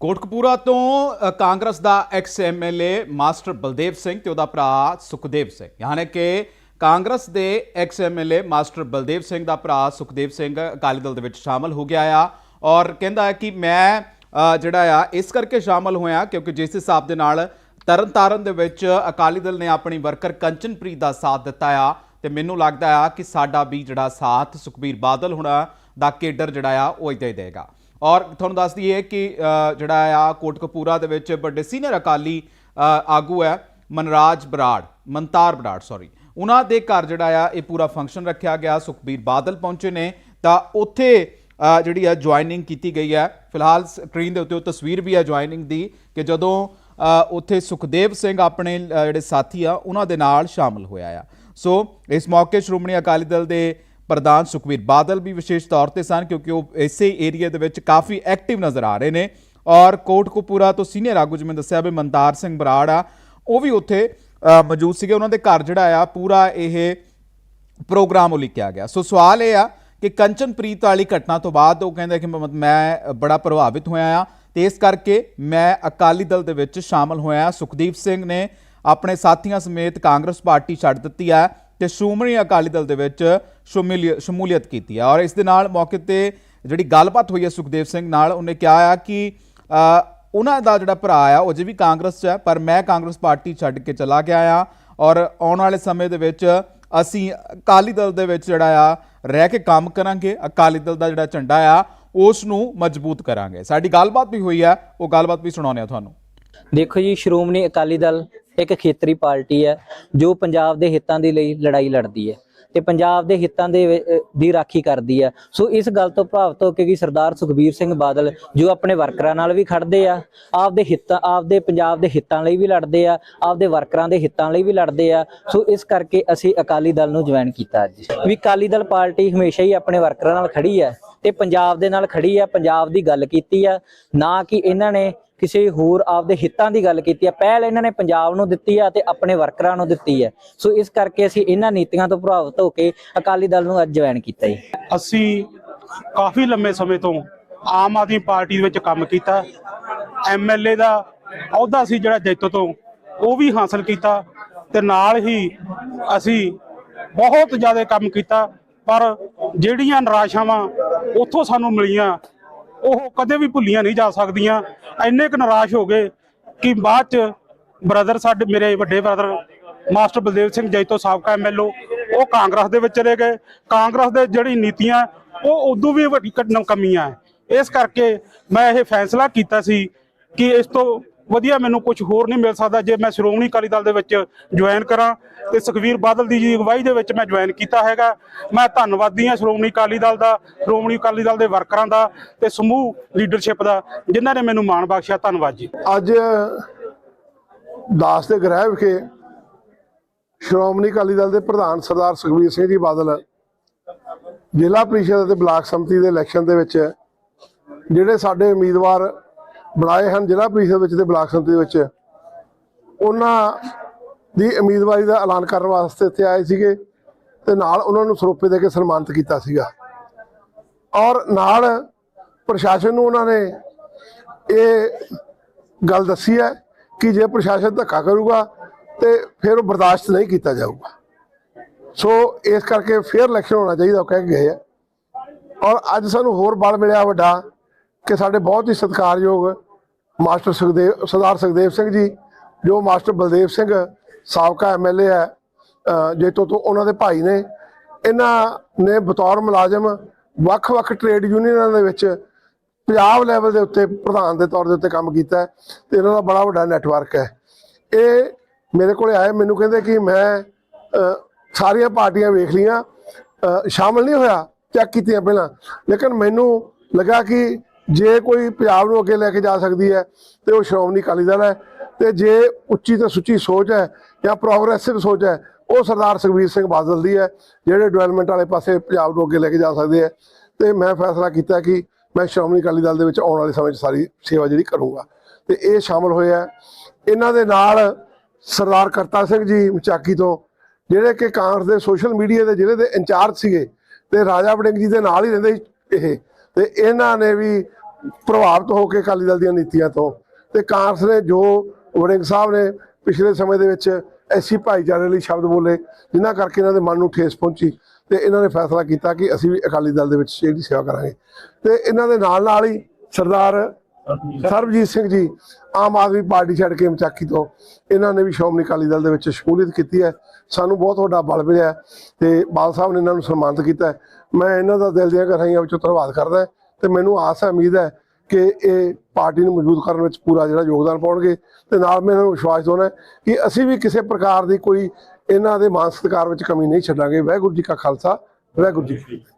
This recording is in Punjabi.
ਕੋਟਕਪੂਰਾ ਤੋਂ ਕਾਂਗਰਸ ਦਾ ex MLA master Baldev Singh ਤੇ ਉਹਦਾ ਭਰਾ ਸੁਖਦੇਵ ਸਿੰਘ। ਯਾਨੀ ਕਿ ਕਾਂਗਰਸ ਦੇ ex MLA master Baldev Singh ਦਾ ਭਰਾ ਸੁਖਦੇਵ ਸਿੰਘ ਅਕਾਲੀ ਦਲ ਦੇ ਵਿੱਚ ਸ਼ਾਮਲ ਹੋ ਗਿਆ ਆ। ਔਰ ਕਹਿੰਦਾ ਹੈ ਕਿ ਮੈਂ ਜਿਹੜਾ ਆ, ਇਸ ਕਰਕੇ ਸ਼ਾਮਲ ਹੋਇਆ ਕਿਉਂਕਿ ਜਿਸ ਹਿਸਾਬ ਦੇ ਨਾਲ ਤਰਨਤਾਰਨ ਦੇ ਵਿੱਚ ਅਕਾਲੀ ਦਲ ਨੇ ਆਪਣੀ ਵਰਕਰ ਕੰਚਨਪ੍ਰੀਤ ਦਾ ਸਾਥ ਦਿੱਤਾ ਆ ਤੇ ਮੈਨੂੰ ਲੱਗਦਾ ਆ ਕਿ ਸਾਡਾ ਵੀ ਜਿਹੜਾ ਸਾਥ ਸੁਖਬੀਰ ਬਾਦਲ ਹੁਣਾ ਦਾ ਕੇਡਰ ਜਿਹੜਾ ਆ ਉਹ ਇਦਾਂ ਹੀ ਦੇਗਾ। ਔਰ ਤੁਹਾਨੂੰ ਦੱਸ ਦਈਏ ਕਿ ਜਿਹੜਾ ਆ ਕੋਟਕਪੂਰਾ ਦੇ ਵਿੱਚ ਵੱਡੇ ਸੀਨੀਅਰ ਅਕਾਲੀ ਆਗੂ ਹੈ, ਮਨਰਾਜ ਬਰਾੜ ਮਨਤਾਰ ਬਰਾੜ ਸੌਰੀ ਉਹਨਾਂ ਦੇ ਘਰ ਜਿਹੜਾ ਆ, ਇਹ ਪੂਰਾ ਫੰਕਸ਼ਨ ਰੱਖਿਆ ਗਿਆ। ਸੁਖਬੀਰ ਬਾਦਲ ਪਹੁੰਚੇ ਨੇ। ਤਾਂ ਉੱਥੇ ਜਿਹੜੀ ਆ ਜੁਆਇਨਿੰਗ ਕੀਤੀ ਗਈ ਹੈ। ਫਿਲਹਾਲ ਸਕਰੀਨ ਦੇ ਉੱਤੇ ਉਹ ਤਸਵੀਰ ਵੀ ਹੈ ਜੁਆਇਨਿੰਗ ਦੀ ਕਿ ਜਦੋਂ ਉੱਥੇ ਸੁਖਦੇਵ ਸਿੰਘ ਆਪਣੇ ਜਿਹੜੇ ਸਾਥੀ ਆ, ਉਹਨਾਂ ਦੇ ਨਾਲ ਸ਼ਾਮਲ ਹੋਇਆ ਆ। ਸੋ ਇਸ ਮੌਕੇ ਸ਼੍ਰੋਮਣੀ ਅਕਾਲੀ ਦਲ ਦੇ ਪ੍ਰਧਾਨ ਸੁਖਬੀਰ ਬਾਦਲ ਵੀ ਵਿਸ਼ੇਸ਼ ਤੌਰ ਤੇ ਸਨ, ਕਿਉਂਕਿ ਉਹ ਇਸੇ ਏਰੀਆ ਦੇ ਵਿੱਚ ਕਾਫੀ ਐਕਟਿਵ ਨਜ਼ਰ ਆ ਰਹੇ ਨੇ। ਔਰ ਕੋਟਕਪੂਰਾ ਤੋਂ ਸੀਨੀਅਰ ਆਗੂ ਜਿਵੇਂ ਦੱਸਿਆ ਵੀ ਮਨਤਾਰ ਸਿੰਘ ਬਰਾੜ ਆ, ਉਹ ਵੀ ਉੱਥੇ ਮੌਜੂਦ ਸੀਗੇ। ਉਹਨਾਂ ਦੇ ਘਰ ਜਿਹੜਾ ਆ, ਪੂਰਾ ਇਹ ਪ੍ਰੋਗਰਾਮ ਉਲੀਕਿਆ ਗਿਆ। ਸੋ ਸਵਾਲ ਇਹ ਆ ਕਿ ਕੰਚਨਪ੍ਰੀਤ ਵਾਲੀ ਘਟਨਾ ਤੋਂ ਬਾਅਦ ਉਹ ਕਹਿੰਦੇ ਕਿ ਮ- ਮੈਂ ਬੜਾ ਪ੍ਰਭਾਵਿਤ ਹੋਇਆ ਆ ਤੇ ਇਸ ਕਰਕੇ ਮੈਂ ਅਕਾਲੀ ਦਲ ਦੇ ਵਿੱਚ ਸ਼ਾਮਲ ਹੋਇਆ। ਸੁਖਦੀਪ ਸਿੰਘ ਨੇ ਆਪਣੇ ਸਾਥੀਆਂ ਸਮੇਤ ਕਾਂਗਰਸ ਪਾਰਟੀ ਛੱਡ ਦਿੱਤੀ ਹੈ ਤੇ ਸ਼੍ਰੋਮਣੀ ਅਕਾਲੀ ਦਲ ਦੇ ਵਿੱਚ ਸ਼ਮੂਲੀਅ- ਸ਼ਮੂਲੀਅਤ ਕੀਤੀ ਹੈ ਔਰ ਇਸ ਦੇ ਨਾਲ ਮੌਕੇ ਤੇ ਜਿਹੜੀ ਗੱਲਬਾਤ ਹੋਈ ਹੈ ਸੁਖਦੇਵ ਸਿੰਘ ਨਾਲ, ਉਹਨੇ ਕਿਹਾ ਆ ਕਿ ਉਹਨਾਂ ਦਾ ਜਿਹੜਾ ਭਰਾ ਆ, ਉਹ ਅਜੇ ਵੀ ਕਾਂਗਰਸ 'ਚ ਹੈ ਪਰ ਮੈਂ ਕਾਂਗਰਸ ਪਾਰਟੀ ਛੱਡ ਕੇ ਚਲਾ ਗਿਆ ਆ। ਔਰ ਆਉਣ ਵਾਲੇ ਸਮੇਂ ਦੇ ਵਿੱਚ ਅਸੀਂ ਅਕਾਲੀ ਦਲ ਦੇ ਵਿੱਚ ਜਿਹੜਾ ਆ, ਰਹਿ ਕੇ ਕੰਮ ਕਰਾਂਗੇ, ਅਕਾਲੀ ਦਲ ਦਾ ਜਿਹੜਾ ਝੰਡਾ ਆ, ਉਸ ਨੂੰ ਮਜ਼ਬੂਤ ਕਰਾਂਗੇ। ਸਾਡੀ ਗੱਲਬਾਤ ਵੀ ਹੋਈ ਆ, ਉਹ ਗੱਲਬਾਤ ਵੀ ਸੁਣਾਉਂਦੇ ਆ ਤੁਹਾਨੂੰ। ਦੇਖੋ ਜੀ, ਸ਼੍ਰੋਮਣੀ ਅਕਾਲੀ ਦਲ ਇੱਕ ਖੇਤਰੀ ਪਾਰਟੀ ਹੈ, ਜੋ ਪੰਜਾਬ ਦੇ ਹਿੱਤਾਂ ਦੇ ਲਈ ਲੜਾਈ ਲੜਦੀ ਹੈ ਤੇ ਪੰਜਾਬ ਦੇ ਹਿੱਤਾਂ ਦੇ ਦੀ ਰਾਖੀ ਕਰਦੀ ਹੈ। ਸੋ ਇਸ ਗੱਲ ਤੋਂ ਪ੍ਰਭਾਵਿਤ ਹੋ ਕੇ ਕਿ ਸਰਦਾਰ ਸੁਖਬੀਰ ਸਿੰਘ ਬਾਦਲ, ਜੋ ਆਪਣੇ ਵਰਕਰਾਂ ਨਾਲ ਵੀ ਖੜਦੇ ਆ, ਆਪਦੇ ਹਿੱਤਾਂ, ਆਪਦੇ ਪੰਜਾਬ ਦੇ ਹਿੱਤਾਂ ਲਈ ਵੀ ਲੜਦੇ ਆ, ਆਪਦੇ ਵਰਕਰਾਂ ਦੇ ਹਿੱਤਾਂ ਲਈ ਵੀ ਲੜਦੇ ਆ, ਸੋ ਇਸ ਕਰਕੇ ਅਸੀਂ ਅਕਾਲੀ ਦਲ ਨੂੰ ਜੁਆਇਨ ਕੀਤਾ ਅੱਜ। ਵੀ ਅਕਾਲੀ ਦਲ ਪਾਰਟੀ ਹਮੇਸ਼ਾ ਹੀ ਆਪਣੇ ਵਰਕਰਾਂ ਨਾਲ ਖੜੀ ਹੈ ਤੇ ਪੰਜਾਬ ਦੇ ਨਾਲ ਖੜੀ ਹੈ, ਪੰਜਾਬ ਦੀ ਗੱਲ ਕੀਤੀ ਆ ਨਾ ਕਿ ਇਹਨਾਂ ਨੇ ਕਿਸੇ ਹੋਰ ਆਪਦੇ ਹਿੱਤਾਂ ਦੀ ਗੱਲ ਕੀਤੀ ਹੈ, ਪਹਿਲ ਇਹਨਾਂ ਨੇ ਪੰਜਾਬ ਨੂੰ ਦਿੱਤੀ ਹੈ ਤੇ ਆਪਣੇ ਵਰਕਰਾਂ ਨੂੰ ਦਿੱਤੀ ਹੈ। ਸੋ ਇਸ ਕਰਕੇ ਅਸੀਂ ਇਹਨਾਂ ਨੀਤੀਆਂ ਤੋਂ ਪ੍ਰਭਾਵਿਤ ਹੋ ਕੇ ਅਕਾਲੀ ਦਲ ਨੂੰ ਅੱਜ ਜੁਆਇਨ ਕੀਤਾ ਜੀ। ਅਸੀਂ ਕਾਫੀ ਲੰਮੇ ਸਮੇਂ ਤੋਂ ਆਮ ਆਦਮੀ ਪਾਰਟੀ ਦੇ ਵਿੱਚ ਕੰਮ ਕੀਤਾ। ਐਮਐਲਏ ਦਾ ਅਹੁਦਾ ਸੀ ਜਿਹੜਾ ਜੈਤੋ ਤੋਂ, ਉਹ ਵੀ ਹਾਸਲ ਕੀਤਾ ਤੇ ਨਾਲ ਹੀ ਅਸੀਂ ਬਹੁਤ ਜ਼ਿਆਦਾ ਕੰਮ ਕੀਤਾ। ਪਰ ਜਿਹੜੀਆਂ ਨਿਰਾਸ਼ਾਵਾਂ ਉੱਥੋਂ ਸਾਨੂੰ ਮਿਲੀਆਂ ਉਹ ਕਦੇ ਵੀ ਭੁੱਲੀਆਂ ਨਹੀਂ ਜਾ ਸਕਦੀਆਂ। ਇੰਨੇ ਕੁ ਨਿਰਾਸ਼ ਹੋ ਗਏ ਕਿ ਬਾਅਦ ਚ ਬ੍ਰਦਰ ਸਾਡੇ, ਮੇਰੇ ਵੱਡੇ ਬ੍ਰਦਰ ਮਾਸਟਰ ਬਲਦੇਵ ਸਿੰਘ ਜੈਤੋ ਸਾਬਕਾ ਐਮਐਲਓ ਉਹ ਕਾਂਗਰਸ ਦੇ ਵਿੱਚ ਚਲੇ ਗਏ। ਕਾਂਗਰਸ ਦੇ ਜਿਹੜੀ ਨੀਤੀਆਂ, ਉਹ ਉਦੋਂ ਵੀ ਵੱਡੀ ਕਮੀਆਂ। ਇਸ ਕਰਕੇ ਮੈਂ ਇਹ ਫੈਸਲਾ ਕੀਤਾ ਸੀ ਕਿ ਇਸ ਤੋਂ ਵਧੀਆ ਮੈਨੂੰ ਕੁਝ ਹੋਰ ਨਹੀਂ ਮਿਲ ਸਕਦਾ ਜੇ ਮੈਂ ਸ਼੍ਰੋਮਣੀ ਅਕਾਲੀ ਦਲ ਦੇ ਵਿੱਚ ਜੁਆਇਨ ਕਰਾਂ ਤੇ ਸੁਖਵੀਰ ਬਾਦਲ ਦੀ ਜੀ ਅਗਵਾਈ ਦੇ ਵਿੱਚ ਮੈਂ ਜੁਆਇਨ ਕੀਤਾ ਹੈਗਾ। ਮੈਂ ਧੰਨਵਾਦੀ ਹਾਂ ਸ਼੍ਰੋਮਣੀ ਅਕਾਲੀ ਦਲ ਦਾ, ਸ਼੍ਰੋਮਣੀ ਅਕਾਲੀ ਦਲ ਦੇ ਵਰਕਰਾਂ ਦਾ ਤੇ ਸਮੂਹ ਲੀਡਰਸ਼ਿਪ ਦਾ, ਜਿਨ੍ਹਾਂ ਨੇ ਮੈਨੂੰ ਮਾਣ ਬਖਸ਼ਿਆ। ਧੰਨਵਾਦ ਜੀ। ਅੱਜ ਦਾਸ ਦੇ ਗ੍ਰਹਿ ਵਿਖੇ ਸ਼੍ਰੋਮਣੀ ਅਕਾਲੀ ਦਲ ਦੇ ਪ੍ਰਧਾਨ ਸਰਦਾਰ ਸੁਖਬੀਰ ਸਿੰਘ ਜੀ ਬਾਦਲ ਜ਼ਿਲ੍ਹਾ ਪ੍ਰੀਸ਼ਦ ਅਤੇ ਬਲਾਕ ਸੰਮਤੀ ਦੇ ਇਲੈਕਸ਼ਨ ਦੇ ਵਿੱਚ ਜਿਹੜੇ ਸਾਡੇ ਉਮੀਦਵਾਰ ਬਣਾਏ ਹਨ ਜ਼ਿਲ੍ਹਾ ਪ੍ਰੀਸ਼ਦ ਵਿੱਚ ਤੇ ਬਲਾਕ ਸੰਮਤੀ ਦੇ ਵਿੱਚ। ਉਹਨਾਂ ਦੀ ਉਮੀਦਵਾਰੀ ਦਾ ਐਲਾਨ ਕਰਨ ਵਾਸਤੇ ਇੱਥੇ ਆਏ ਸੀਗੇ ਤੇ ਨਾਲ ਉਹਨਾਂ ਨੂੰ ਸਰੋਪੇ ਦੇ ਕੇ ਸਨਮਾਨਿਤ ਕੀਤਾ ਸੀਗਾ। ਔਰ ਨਾਲ ਪ੍ਰਸ਼ਾਸਨ ਨੂੰ ਉਹਨਾਂ ਨੇ ਇਹ ਗੱਲ ਦੱਸੀ ਹੈ ਕਿ ਜੇ ਪ੍ਰਸ਼ਾਸਨ ਧੱਕਾ ਕਰੂਗਾ ਤੇ ਫਿਰ ਉਹ ਬਰਦਾਸ਼ਤ ਨਹੀਂ ਕੀਤਾ ਜਾਊਗਾ। ਸੋ ਇਸ ਕਰਕੇ ਫੇਰ ਇਲੈਕਸ਼ਨ ਹੋਣਾ ਚਾਹੀਦਾ ਉਹ ਕਹਿ ਕੇ ਗਏ ਆ। ਔਰ ਅੱਜ ਸਾਨੂੰ ਹੋਰ ਬਲ ਮਿਲਿਆ ਵੱਡਾ ਕਿ ਸਾਡੇ ਬਹੁਤ ਹੀ ਸਤਿਕਾਰਯੋਗ ਮਾਸਟਰ ਸੁਖਦੇਵ ਸਰਦਾਰ ਸੁਖਦੇਵ ਸਿੰਘ ਜੀ ਜੋ ਮਾਸਟਰ ਬਲਦੇਵ ਸਿੰਘ ਸਾਬਕਾ ਐਮਐਲਏ ਹੈ ਅ, ਜੇਤੋ ਤੋਂ ਉਹਨਾਂ ਦੇ ਭਾਈ ਨੇ ਇਹਨਾਂ ਨੇ ਬਤੌਰ ਮੁਲਾਜ਼ਮ ਵੱਖ-ਵੱਖ ਟ੍ਰੇਡ ਯੂਨੀਅਨਾਂ ਦੇ ਵਿੱਚ ਪੰਜਾਬ ਲੈਵਲ ਦੇ ਉੱਤੇ ਪ੍ਰਧਾਨ ਦੇ ਤੌਰ ਦੇ ਉੱਤੇ ਕੰਮ ਕੀਤਾ ਹੈ ਤੇ ਇਹਨਾਂ ਦਾ ਬੜਾ ਵੱਡਾ ਨੈਟਵਰਕ ਹੈ। ਇਹ ਮੇਰੇ ਕੋਲੇ ਆਏ ਮੈਨੂੰ ਕਹਿੰਦੇ ਕਿ ਮੈਂ ਸਾਰੀਆਂ ਪਾਰਟੀਆਂ ਵੇਖ ਲੀਆਂ ਅ, ਸ਼ਾਮਲ ਨਹੀਂ ਹੋਇਆ ਚੈੱਕ ਕੀਤੀਆਂ ਪਹਿਲਾਂ ਲੇਕਿਨ ਮੈਨੂੰ ਲੱਗਾ ਕਿ ਜੇ ਕੋਈ ਪੰਜਾਬ ਨੂੰ ਅੱਗੇ ਲੈ ਕੇ ਜਾ ਸਕਦੀ ਹੈ, ਤੇ ਉਹ ਸ਼੍ਰੋਮਣੀ ਅਕਾਲੀ ਦਲ ਹੈ, ਤੇ ਜੇ ਉੱਚੀ ਤੇ ਸੁੱਚੀ ਸੋਚ ਹੈ ਜਾਂ ਪ੍ਰੋਗਰੈਸਿਵ ਸੋਚ ਹੈ, ਉਹ ਸਰਦਾਰ ਸੁਖਬੀਰ ਸਿੰਘ ਬਾਦਲ ਦੀ ਹੈ, ਜਿਹੜੇ ਡਿਵੈਲਪਮੈਂਟ ਵਾਲੇ ਪਾਸੇ ਪੰਜਾਬ ਨੂੰ ਅੱਗੇ ਲੈ ਕੇ ਜਾ ਸਕਦੇ ਹੈ। ਤੇ ਮੈਂ ਫੈਸਲਾ ਕੀਤਾ ਕਿ ਮੈਂ ਸ਼੍ਰੋਮਣੀ ਅਕਾਲੀ ਦਲ ਦੇ ਵਿੱਚ ਆਉਣ ਵਾਲੇ ਸਮੇਂ 'ਚ ਸਾਰੀ ਸੇਵਾ ਜਿਹੜੀ ਕਰੂੰਗਾ। ਤੇ ਇਹ ਸ਼ਾਮਲ ਹੋਇਆ ਇਹਨਾਂ ਦੇ ਨਾਲ ਸਰਦਾਰ ਕਰਤਾ ਸਿੰਘ ਜੀ ਮਚਾਕੀ ਤੋਂ, ਜਿਹੜੇ ਕਿ ਕਾਂਗਰਸ ਦੇ ਸੋਸ਼ਲ ਮੀਡੀਆ ਦੇ ਜ਼ਿਲ੍ਹੇ ਦੇ ਇੰਚਾਰਜ ਸੀਗੇ, ਤੇ ਰਾਜਾ ਵੜਿੰਗ ਜੀ ਦੇ ਨਾਲ ਹੀ ਰਹਿੰਦੇ ਇਹ। ਤੇ ਇਹਨਾਂ ਨੇ ਵੀ ਪ੍ਰਭਾਵਿਤ ਹੋ ਕੇ ਅਕਾਲੀ ਦਲ ਦੀਆਂ ਨੀਤੀਆਂ ਤੋਂ। ਤੇ ਕਾਂਗਰਸ ਨੇ ਜੋ ਵੜਿੰਗ ਸਾਹਿਬ ਨੇ ਪਿਛਲੇ ਸਮੇਂ ਦੇ ਵਿੱਚ ਐਸੀ ਭਾਈਚਾਰੇ ਲਈ ਸ਼ਬਦ ਬੋਲੇ, ਜਿਨ੍ਹਾਂ ਕਰਕੇ ਇਹਨਾਂ ਦੇ ਮਨ ਨੂੰ ਠੇਸ ਪਹੁੰਚੀ ਤੇ ਇਹਨਾਂ ਨੇ ਫੈਸਲਾ ਕੀਤਾ ਕਿ ਅਸੀਂ ਵੀ ਅਕਾਲੀ ਦਲ ਦੇ ਵਿੱਚ ਜਿਹੜੀ ਸੇਵਾ ਕਰਾਂਗੇ। ਤੇ ਇਹਨਾਂ ਦੇ ਨਾਲ ਨਾਲ ਹੀ ਸਰਦਾਰ ਸਰਬਜੀਤ ਸਿੰਘ ਜੀ, ਆਮ ਆਦਮੀ ਪਾਰਟੀ ਛੱਡ ਕੇ ਮਚਾਕੀ ਤੋਂ, ਇਹਨਾਂ ਨੇ ਵੀ ਸ਼੍ਰੋਮਣੀ ਅਕਾਲੀ ਦਲ ਦੇ ਵਿੱਚ ਸ਼ਮੂਲੀਅਤ ਕੀਤੀ ਹੈ। ਸਾਨੂੰ ਬਹੁਤ ਵੱਡਾ ਬਲ ਮਿਲਿਆ ਹੈ ਤੇ ਬਾਲ ਸਾਹਿਬ ਨੇ ਇਹਨਾਂ ਨੂੰ ਸਨਮਾਨਿਤ ਕੀਤਾ ਮੈਂ ਇਹਨਾਂ ਦਾ ਦਿਲ ਦੀਆਂ ਗਹਿਰਾਈਆਂ ਵਿੱਚੋਂ ਧੰਨਵਾਦ ਕਰਦਾ ਹਾਂ ਤੇ ਮੈਨੂੰ ਆਸ ਹੈ, ਉਮੀਦ ਹੈ ਕਿ ਇਹ ਪਾਰਟੀ ਨੂੰ ਮਜ਼ਬੂਤ ਕਰਨ ਵਿੱਚ ਪੂਰਾ ਜਿਹੜਾ ਯੋਗਦਾਨ ਪਾਉਣਗੇ ਤੇ ਨਾਲ ਮੈਂ ਇਹਨਾਂ ਨੂੰ ਵਿਸ਼ਵਾਸ ਦਿਵਾਉਣਾ ਕਿ ਅਸੀਂ ਵੀ ਕਿਸੇ ਪ੍ਰਕਾਰ ਦੀ ਕੋਈ ਇਹਨਾਂ ਦੇ ਮਾਨ ਸਤਿਕਾਰ ਵਿੱਚ ਕਮੀ ਨਹੀਂ ਛੱਡਾਂਗੇ। ਵਾਹਿਗੁਰੂ ਜੀ ਕਾ ਖਾਲਸਾ, ਵਾਹਿਗੁਰੂ ਜੀ ਕੀ